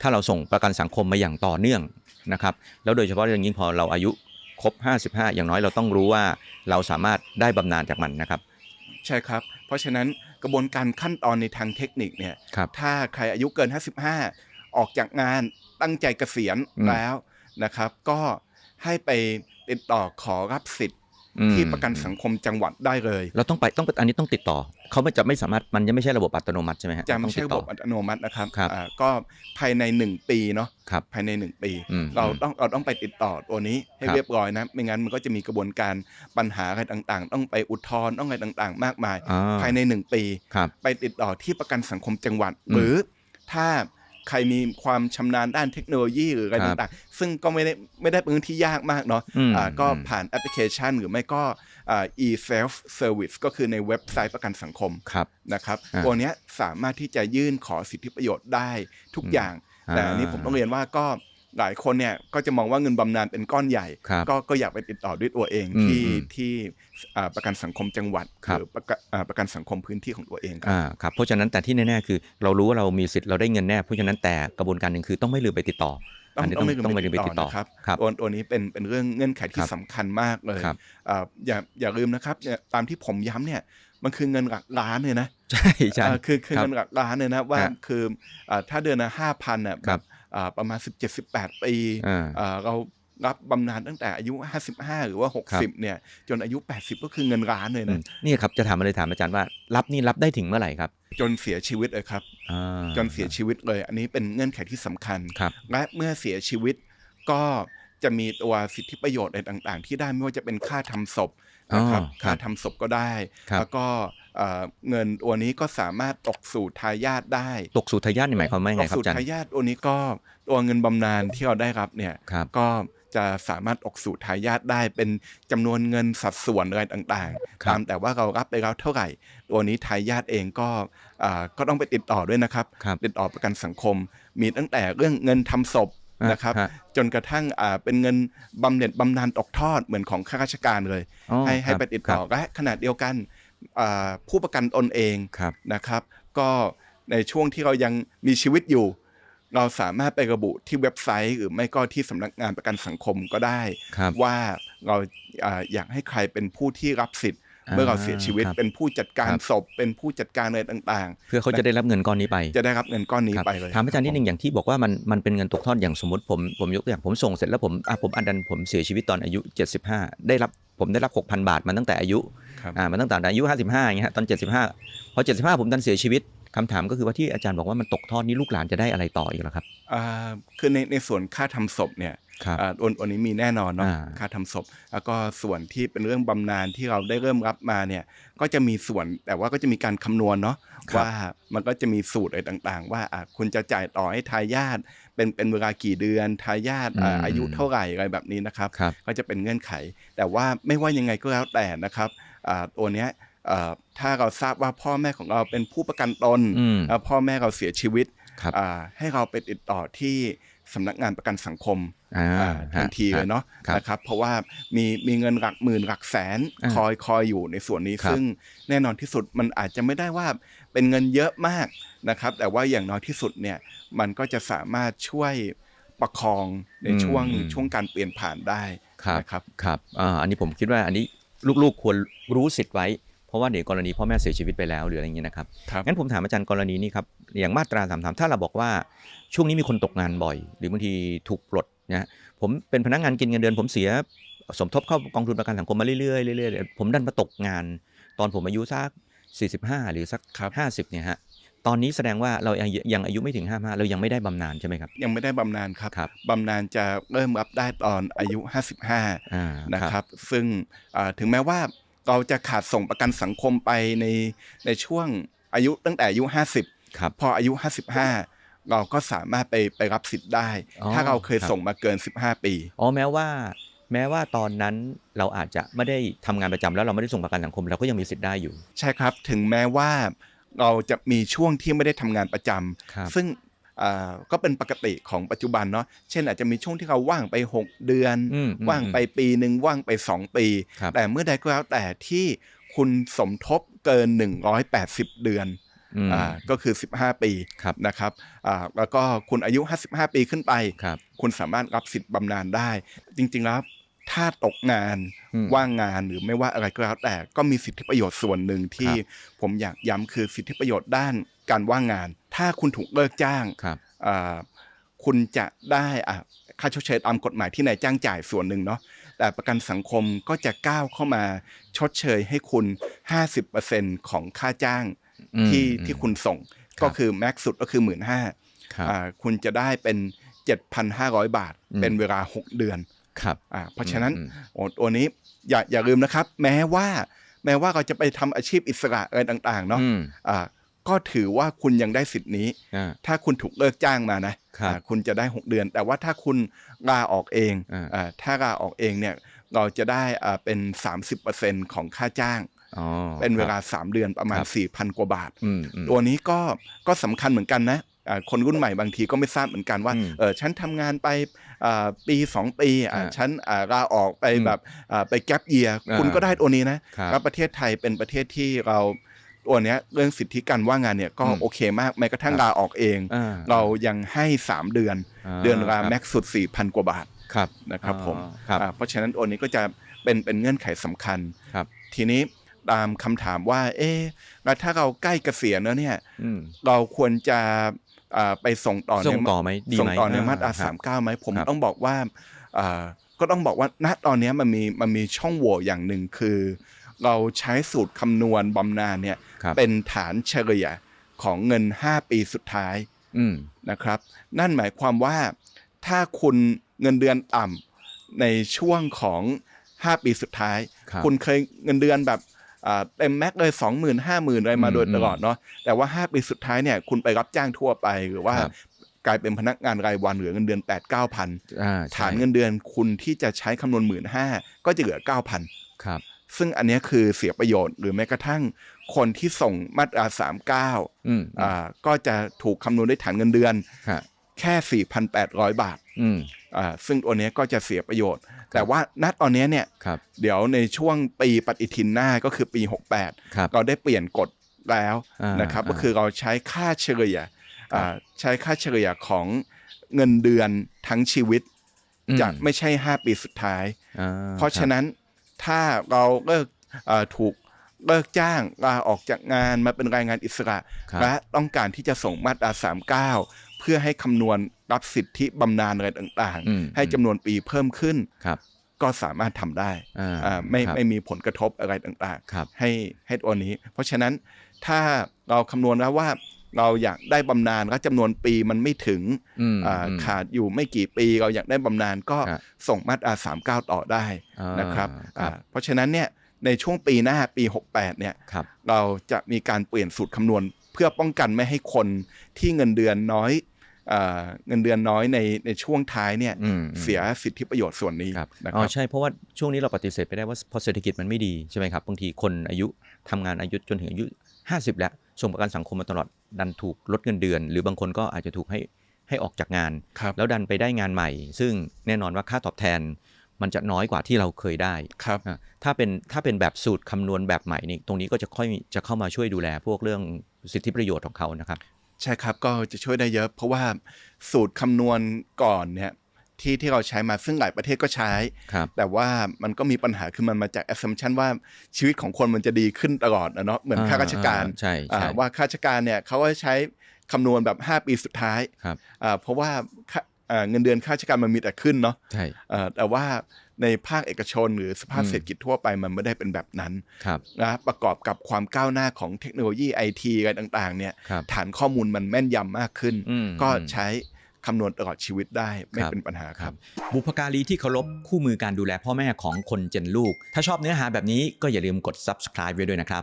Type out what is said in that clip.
ถ้าเราส่งประกันสังคมมาอย่างต่อเนื่องนะครับแล้วโดยเฉพาะอย่างยิ่งพอเราอายุครบ 55 อย่างน้อยเราต้องรู้ว่าเราสามารถได้บำนาญจากมันนะครับ ใช่ครับ เพราะฉะนั้นกระบวนการขั้นตอนในทางเทคนิคเนี่ยครับถ้าใครอายุเกิน 55 ออกจากงานตั้งใจเกษียณอืมแล้วนะครับ ก็ให้ไปติดต่อขอรับสิทธิ์อืม ที่ประกันสังคมจังหวัดได้เลย เราต้องไปต้องอันนี้ต้องติดต่อ เขาไม่จะไม่สามารถมันยังไม่ใช่ระบบอัตโนมัติใช่ไหมฮะจะต้ไม่องใช่ติดระต่บบอัตโนมัตินะครับครับอ่าก็ภายใน 1 ปีเนาะครับภายใน 1 ปีอืมเราอืมต้องเราต้องไปติดต่อตัวนี้ให้ครับเรียบร้อยนะ ไม่งั้นมันก็จะมีกระบวนการปัญหาอะไรต่างๆ ต้องไปอุทธรณ์ต้องอะไรต่างๆ มากมายอ่าภายใน 1 ปีครับไปติดต่อที่ประกันสังคมจังหวัดอืมหรือถ้า ใครมีความชำนาญด้านเทคโนโลยีหรืออะไรครับต่างๆ ซึ่งก็ไม่ได้ไม่ได้เป็นเรื่องที่ยากมากเนาะอืมอ่าก็อืมผ่านแอปพลิเคชันหรือไม่ก็อ่า e-self service ก็คือในเว็บไซต์ประกันสังคมครับนะครับอ่าตัวเนี้ยสามารถที่จะยื่นขอสิทธิประโยชน์ได้ทุกอืมอย่าง แต่อันนี้อ่าผมต้องเรียนว่าก็ หลายคนเนี่ยก็จะมองว่าเงินบำนาญเป็นก้อนใหญ่ครับก็ก็อยากไปติดต่อด้วยตัวเองอืมที่อืมที่อ่าประกันสังคมจังหวัดครับหรือประกันอ่าประกันสังคมพื้นที่ของตัวเองครับอ่าครับเพราะฉะนั้นแต่ที่แน่ๆคือเรารู้ว่าเรามีสิทธิ์เราได้เงินแน่เพราะฉะนั้นแต่กระบวนการหนึ่งคือต้องไม่ลืมไปติดต่อต้องนนี้ต้องไม่ต้องไม่ลืลืมมไปไปติติดดต่ต่ออนะครับครับตัวตัวนี้เป็นเป็นเรื่องเงื่อนไขคที่รับสำคัญมากเลยครับอ่าอย่าอย่าลืมนะครับอย่าตามที่ผมย้ำเนี่ยมันคือเงินหลักล้านเลยนะใช่ใช่อ่าคือคือครับเงินหลักล้านเลยนะว่าฮะคืออ่าถ้าเดือนละห้าพันอะครับอ่า ประมาณ 17 18 ปีอ่าอ่าเรารับบำนาญตั้งแต่อายุ 55 หรือว่าครับ60 เนี่ย จนอายุ 80 ก็คือเงินล้านเลยอืนะมนี่ครับจะถามมาเลยถามอาจารย์ว่า รับนี่รับได้ถึงเมื่อไหร่ครับ จนเสียชีวิตเลยครับอ่าจนเสียชีวิตเลย อันนี้เป็นเงื่อนไขที่สำคัญครับและเมื่อเสียชีวิตก็จะมีตัวสิทธิประโยชน์อะไรต่าง ๆ ที่ได้ไม่ว่าจะเป็นค่าทำศพนะครับอ๋อครับค่าทำศพก็ได้ครับแล้วก็ เอ่อเงินตัวนี้ก็สามารถตกสู่ทายาทได้ ตกสู่ทายาทนี่หมายความว่าไงตกครับสู่อาจารย์ทายาทตัวนี้ก็ตัวเงินบำนาญที่เราได้รับเนี่ยครับก็จะสามารถตกสู่ทายาทได้เป็นจำนวนเงินสัดส่วนอะไรต่างคๆรับตามแต่ว่าเรารับไปแล้วเท่าไหร่ ตัวนี้ทายาทเองก็อ่าก็ต้องไปติดต่อด้วยนะครับครับ ติดต่อประกันสังคม มีตั้งแต่เรื่องเงินทำศพอะนะครับฮะจนกระทั่งอ่าเป็นเงินบำเหน็จบำนาญตกทอดเหมือนของข้าราชการเลยอ๋อให้ให้ครับไปติดต่อครับและขณะเดียวกันอ่า ผู้ประกันตนเองครับนะครับ ก็ในช่วงที่เรายังมีชีวิตอยู่ เราสามารถไประบุที่เว็บไซต์ หรือไม่ก็ที่สำนักงานประกันสังคมก็ได้ครับว่าเราอ่าอยากให้ใครเป็นผู้ที่รับสิทธิ์อ่า เมื่อเราเสียชีวิตครับเป็นผู้จัดการครับศพเป็นผู้จัดการอะไรต่างเพื่อเขาจะได้รับเงินก้อนนี้ไปๆจะได้รับเงินก้อนนี้ครับไปเลยถามอาจารย์นิดนึงอย่างที่บอกว่ามันมันเป็นเงินตกทอดอย่างสมมติผมผมยกตัวอย่างผมส่งเสร็จแล้วผมอะผมอันดันผมเสียชีวิตตอนอายุ 75 ได้รับผมได้รับ 6,000 บาทมาตั้งแต่อายุครับอ่ามาตั้งแต่อายุ 55อย่างเงี้ยฮะตอน 75พอ75 ผมดันเสียชีวิต คำถามก็คือว่าที่อาจารย์บอกว่ามันตกทอดนี่ลูกหลานจะได้อะไรต่ออีกเหรอครับอ่าคือในในส่วนค่าทำศพเนี่ยครับอ่าอันอันนี้มีแน่นอนเนาะอ่าค่าทำศพ แล้วก็ส่วนที่เป็นเรื่องบำนาญที่เราได้เริ่มรับมาเนี่ยก็จะมีส่วนแต่ว่าก็จะมีการคำนวณเนาะครับว่ามันก็จะมีสูตรอะไรต่างๆ ว่าอะคุณจะจ่ายต่อให้ทายาทเป็นเป็นเวลากี่เดือนทายาทอ่าอืมอายุเท่าไหร่อะไรแบบนี้นะครับครับ ก็จะเป็นเงื่อนไข แต่ว่าไม่ว่ายังไงก็แล้วแต่นะครับอ่าตัวเนี้ยอ่า ถ้าเราทราบว่าพ่อแม่ของเราเป็นผู้ประกันตนอืมแล้วพ่อแม่เราเสียชีวิตครับอ่าให้เราไปติดต่อที่สำนักงานประกันสังคมอ่าอ่าทันทีเลยเนาะครับนะครับเพราะว่ามีมีเงินหลักหมื่นหลักแสนอ่าคอยคอยอยู่ในส่วนนี้ครับซึ่งแน่นอนที่สุดมันอาจจะไม่ได้ว่าเป็นเงินเยอะมากนะครับ แต่ว่าอย่างน้อยที่สุดเนี่ยมันก็จะสามารถช่วยประคองในช่วงอืมช่วงการเปลี่ยนผ่านได้ครับนะครับครับอ่าอันนี้ผมคิดว่าอันนี้ลูกๆควรรู้สิทธิ์ไว้ เพราะว่าเดี๋ยวกรณีพ่อแม่เสียชีวิตไปแล้วหรืออะไรอย่างเงี้ยนะครับครับ งั้นผมถามอาจารย์กรณีนี้ครับอย่างมาตราสามถ้าเราบอกว่าช่วงนี้มีคนตกงานบ่อย หรือบางทีถูกปลดนะผมเป็นพนักงานกินเงินเดือน ผมเสียสมทบเข้ากองทุนประกันสังคมมาเรื่อยๆเรื่อยๆผมดันมาตกงาน ตอนผมอายุสัก45 หรือสัก ครับ 50เนี่ยฮะตอนนี้แสดงว่าเรายังยังอายุไม่ถึง55เรายังไม่ได้บำนาญใช่ไหมครับยังไม่ได้บำนาญครับครับบำนาญจะเริ่มรับได้ตอนอายุ 55 อ่านะครับ ซึ่งอ่าถึงแม้ว่า เราจะขาดส่งประกันสังคมไปในในช่วงอายุตั้งแต่อายุ 50ครับพออายุ 55 เราก็สามารถไปไปรับสิทธิ์ได้อ๋อถ้าเราเคยครับส่งมาเกิน 15 ปีอ๋อแม้ว่า แม้ว่าตอนนั้นเราอาจจะไม่ได้ทำงานประจำแล้วเราไม่ได้ส่งประกันสังคมเราก็ยังมีสิทธิ์ได้อยู่ ใช่ครับถึงแม้ว่าเราจะมีช่วงที่ไม่ได้ทำงานประจำครับซึ่งอ่า ก็เป็นปกติของปัจจุบันเนาะเช่นอาจจะมีช่วงที่เราว่างไป 6 เดือนอืมอืมว่างไปปีหนึ่งว่างไป 2 ปีครับแต่เมื่อใดก็แล้วแต่ที่คุณสมทบเกิน 180 เดือนอืมอ่าก็คือ 15 ปีครับนะครับอ่าแล้วก็คุณอายุ 55 ปีขึ้นไปครับคุณสามารถรับสิทธิ์บำนาญได้ จริงๆแล้วถ้าตกงานอืมว่างงานหรือไม่ว่าอะไรก็แล้วแต่ก็มีสิทธิประโยชน์ส่วนหนึ่งที่ครับผมอยากย้ำคือสิทธิประโยชน์ด้านการว่างงาน ถ้าคุณถูกเลิกจ้างครับอ่าคุณจะได้อะค่าชดเชยตามกฎหมายที่นายจ้างจ่ายส่วนหนึ่งเนาะแต่ประกันสังคมก็จะก้าวเข้ามาชดเชยให้คุณ 50%ของค่าจ้างอืมที่อืมที่คุณส่งครับก็คือแม็กซ์สุดก็คือ1 5ื่นห้าครับอ่าคุณจะได้เป็น 7,500 บาทอืมเป็นเวลา 6 เดือนครับอ่าเพราะฉะนั้นอืมโอ้ตัวนี้อย่าอย่าลืมนะครับ แม้ว่า แม้ว่าเราจะไปทำอาชีพอิสระอะไรต่าง ๆ เนาะอืมอ่า ก็ถือว่าคุณยังได้สิทธิ์นี้อ่าถ้าคุณถูกเลิกจ้างมานะครับอ่าคุณจะได้ 6 เดือน แต่ว่าถ้าคุณลาออกเองอ่าอ่าถ้าลาออกเองเนี่ยเราจะได้อ่าเป็น 30%ของค่าจ้างอ๋อเป็นเวลาครับ3เดือนประมาณครับ4,000 กว่าบาทอืมอืมตัวนี้ก็ก็สำคัญเหมือนกันนะอ่าคนรุ่นใหม่บางทีก็ไม่ทราบเหมือนกันว่าอืมเออฉันทำงานไปอ่าปี 2 ปีอ่าอ่าฉันอ่าลาออกไปอืมแบบอ่าไปแกลบเยียอ่าคุณก็ได้ตัวนี้นะครับแล้วประเทศไทยเป็นประเทศที่เราตั วเนี้ยเรื่องสิทธิการว่างงานเนี่ยก็อืมโอเคมากแม้กระทั่งครับลาออกเองอ่เรายังให้ 3 เดือนาเดือนละครับแม็กซ์สุด 4,000 กว่าบาทครับนะครับผมอ๋อครับอ่าเพราะฉะนั้นตัวนี้ก็จะเป็นเป็นเงื่อนไขสำคัญครับ ทีนี้ตามคำถามว่า เอ๊ะแล้วถ้าเราใกล้เกษียณแล้วเนี่ยอืมเราควรจะอ่าไปส่งต่อส่งในต่อไหมดีส่งไหมต่อในมาตราคสาบมเก้าไหมผมครับต้องบอกว่าอ่าก็ต้องบอกว่าณตอนเนี้ยมันมีมันมีช่องโหว่อย่างหนึ่งคือ เราใช้สูตรคำนวณบำนาญเนี่ยครับเป็นฐานเฉลี่ยของเงิน 5 ปีสุดท้ายอืมนะครับ นั่นหมายความว่าถ้าคุณเงินเดือนต่ำในช่วงของ 5 ปีสุดท้ายครับคุณเคยเงินเดือนแบบอ่าเต็มแม็กเลย2 0 0 0 0 5 0,000อะไรมาอืมโดยตลอดเนาะแต่ว่า 5 ปีสุดท้ายเนี่ยคุณไปรับจ้างทั่วไปหรือว่าครับกลายเป็นพนักงานรายวันเหลือเงินเดือน8 9 0 0อ่า0ใช่ฐานเงินเดือนคุณที่จะใช้คำนวณ1 5ื่นก็จะเหลือ9,000ครับ ซึ่งอันเนี้ยคือเสียประโยชน์หรือแม้กระทั่งคนที่ส่งมาตรา39อืมอ่าก็จะถูกคำนวณด้วยฐานเงินเดือนครับแค่ 4,800 บาทอืมอ่าซึ่งตัวเนี้ยก็จะเสียประโยชน์ แต่ว่าณตอนเนี้ยเนี่ยครับเดี๋ยวในช่วงปีปฏิทินหน้าก็คือปี 68ครับเราได้เปลี่ยนกฎแล้วอ่านนะครับอ่าก็คือเราใช้ค่าเฉลี่ยครับอ่าใช้ค่าเฉลี่ยของเงินเดือนทั้งชีวิตอืมจะไม่ใช่ 5 ปีสุดท้ายอ่เพราะฉะนั้น ถ้าเราเลิกอ่าถูกเลิกจ้างลาออกจากงานมาเป็นแรงงานอิสระครับและต้องการที่จะส่งมาตรา39เพื่อให้คำนวณรับสิทธิบำนาญอะไรต่างอืมๆให้จำนวนปีเพิ่มขึ้นครับก็สามารถทำได้อ่าอ่าไม่ครับไม่มีผลกระทบอะไรต่างครับๆให้ให้ตัวนี้ เพราะฉะนั้นถ้าเราคำนวณแล้วว่า เราอยากได้บำนาญและจำนวนปีมันไม่ถึงอืมอ่าอืมขาดอยู่ไม่กี่ปีเราอยากได้บำนาญก็ครับส่งมาตรา39ต่อได้อ่านนะครับครับอ่าเพราะฉะนั้นเนี่ยในช่วงปีหน้าปี 68เนี่ยครับเราจะมีการเปลี่ยนสูตรคำนวณ เพื่อป้องกันไม่ให้คนที่เงินเดือนน้อยอ่าเงินเดือนน้อยในในช่วงท้ายเนี่ยอืมเสียสิทธิประโยชน์ส่วนนี้ครับนะคอ๋อรับใช่เพราะว่าช่วงนี้เราปฏิเสธไปได้ว่าพอเศรษฐกิจมันไม่ดีใช่ไหมครับบางทีคนอายุทำงานอายุจนถึงอายุ 50 แล้ว ส่งประกันสังคมมาตลอดดันถูกลดเงินเดือน หรือบางคนก็อาจจะถูกให้ให้ออกจากงานครับแล้วดันไปได้งานใหม่ ซึ่งแน่นอนว่าค่าตอบแทนมันจะน้อยกว่าที่เราเคยได้ครับอะถ้าเป็นถ้าเป็นแบบสูตรคำนวณแบบใหม่นี่ตรงนี้ก็จะค่อยจะเข้ามาช่วยดูแล พวกเรื่องสิทธิประโยชน์ของเขานะครับ ใช่ครับก็จะช่วยได้เยอะ เพราะว่าสูตรคำนวณก่อนเนี่ย ที่ที่เราใช้มาซึ่งหลายประเทศก็ใช้ครับแต่ว่ามันก็มีปัญหาคือมันมาจาก assumption ว่าชีวิตของคนมันจะดีขึ้นตลอดนะเนาะเหมือนข้าราชการอ่ใช่อ่าใช่ว่าข้าราชการเนี่ยเขาก็ใช้คำนวณแบบ 5 ปีสุดท้ายครับอ่าเพราะว่าค่าอ่าเงินเดือนข้าราชการมันมีแต่ขึ้นเนาะใช่อ่าแต่ว่าในภาคเอกชนหรือสภาพอืมเศรษฐกิจทั่วไปมันไม่ได้เป็นแบบนั้นครับนะประกอบกับความก้าวหน้าของเทคโนโลยีไอทีอะไรต่าง ๆ เนี่ยครับฐานข้อมูลมันแม่นยำมากขึ้นอืมก็อืมใช้ คำนวณตลอดชีวิตได้ไม่ครับเป็นปัญหาครับ บุพการีที่เคารพคู่มือการดูแลพ่อแม่ของคนเจนลูก ถ้าชอบเนื้อหาแบบนี้ก็อย่าลืมกด subscribe ไว้ด้วยนะครับ